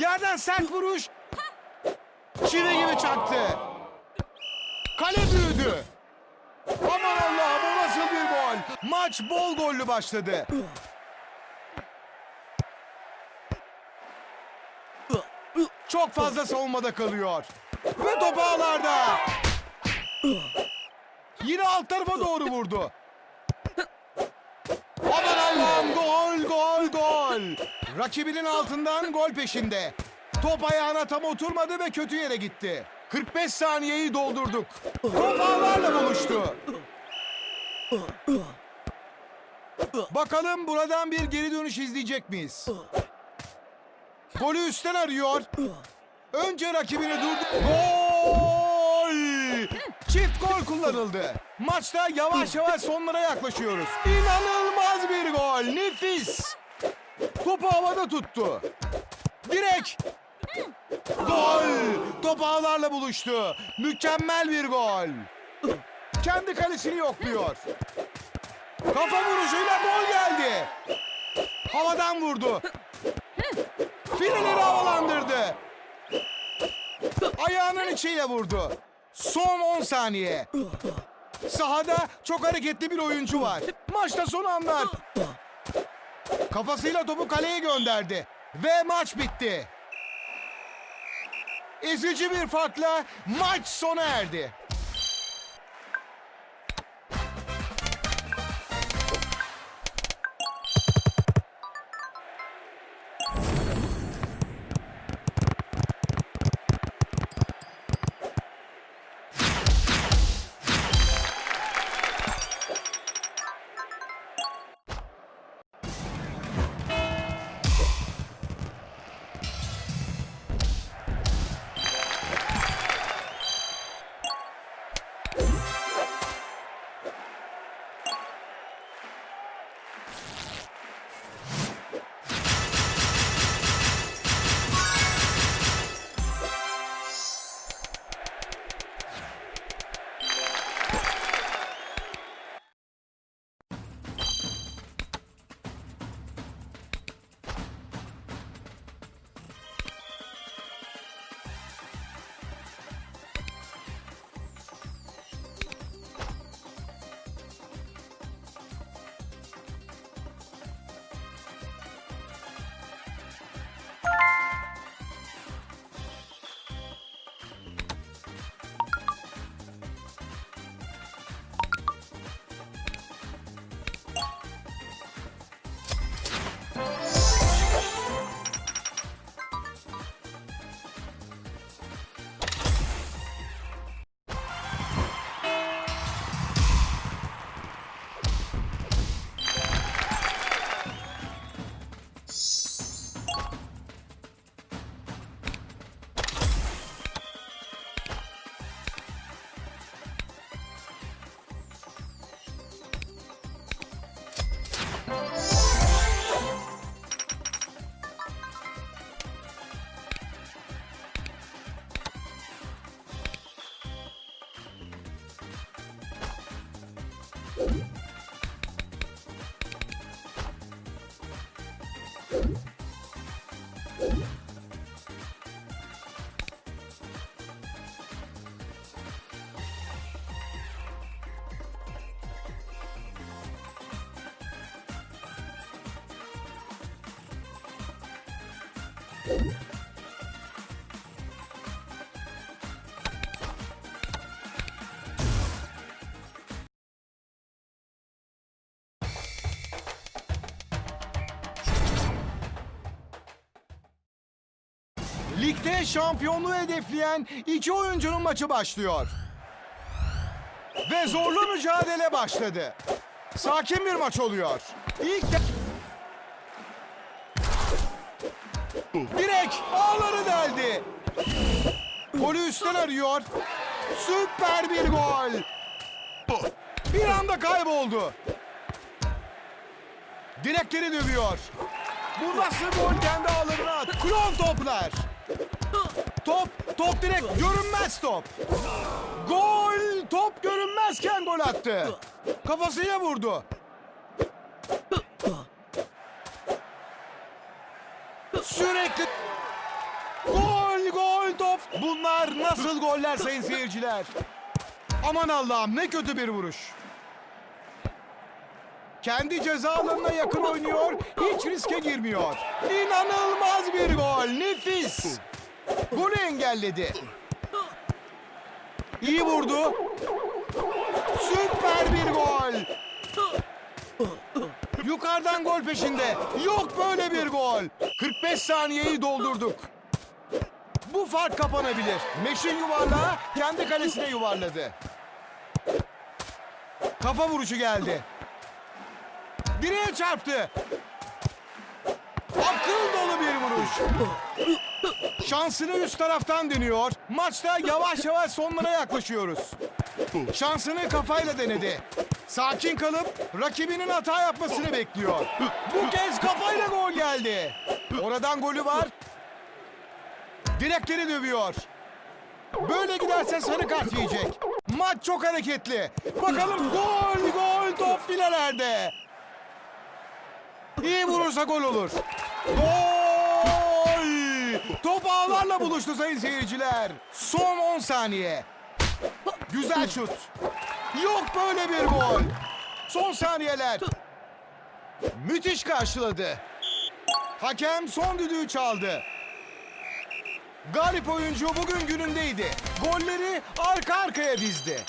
Yerden sert vuruş. Çivi gibi çaktı. Kale büyüdü. Aman Allah'ım o nasıl bir gol. Maç bol gollü başladı. Çok fazla savunmada kalıyor. Ve top ağlarda. Yine alt tarafa doğru vurdu. Aman Allah'ım gol gol gol. Rakibinin altından gol peşinde. Top ayağına tam oturmadı ve kötü yere gitti. 45 saniyeyi doldurduk. Top ağlarla buluştu. Bakalım buradan bir geri dönüş izleyecek miyiz? Golü üstten arıyor. Önce rakibini durdu. Gol! Çift gol kullanıldı. Maçta yavaş yavaş sonlara yaklaşıyoruz. İnanılmaz bir gol. Nefis. Topu havada tuttu. Direk. Gol. Top ağlarla buluştu. Mükemmel bir gol. Kendi kalesini yokluyor. Kafa vuruşuyla gol geldi. Havadan vurdu. Fileleri havalandırdı. Ayağının içiyle vurdu. Son 10 saniye. Sahada çok hareketli bir oyuncu var. Maçta son anlar. Kafasıyla topu kaleye gönderdi. Ve maç bitti. Ezici bir farkla maç sona erdi. Thank Ligde şampiyonluğu hedefleyen iki oyuncunun maçı başlıyor. Ve zorlu mücadele başladı. Sakin bir maç oluyor. İlk de... Direk ağları deldi. Golü üstten arıyor. Süper bir gol. Bir anda kayboldu. Direkleri dövüyor. Bu nasıl gol kendi ağlarına at. Toplar. Top, top direkt görünmez top. Gol, top görünmezken gol attı. Kafasıyla vurdu. Sürekli Gol top. Bunlar nasıl goller sayın seyirciler? Aman Allah'ım ne kötü bir vuruş. Kendi ceza alanına yakın oynuyor. Hiç riske girmiyor. İnanılmaz bir gol. Nefis. Golü engelledi. İyi vurdu. Süper bir gol. Yukarıdan gol peşinde. Yok böyle bir gol. 45 saniyeyi doldurduk. Bu fark kapanabilir. Meşin yuvarlağı kendi kalesine yuvarladı. Kafa vuruşu geldi. Direğe çarptı. Akıl dolu bir vuruş. Şansını üst taraftan deniyor. Maçta yavaş yavaş sonlara yaklaşıyoruz. Şansını kafayla denedi. Sakin kalıp rakibinin hata yapmasını bekliyor. Bu kez kafayla gol geldi. Oradan golü var. Direkleri dövüyor. Böyle giderse sarı kart yiyecek. Maç çok hareketli. Bakalım gol gol top filelerde. İyi vurursa gol olur. Gol! Top ağlarla buluştu sayın seyirciler. Son 10 saniye. Güzel şut. Yok böyle bir gol. Son saniyeler. Müthiş karşıladı. Hakem son düdüğü çaldı. Galip oyuncu bugün günündeydi. Golleri arka arkaya dizdi.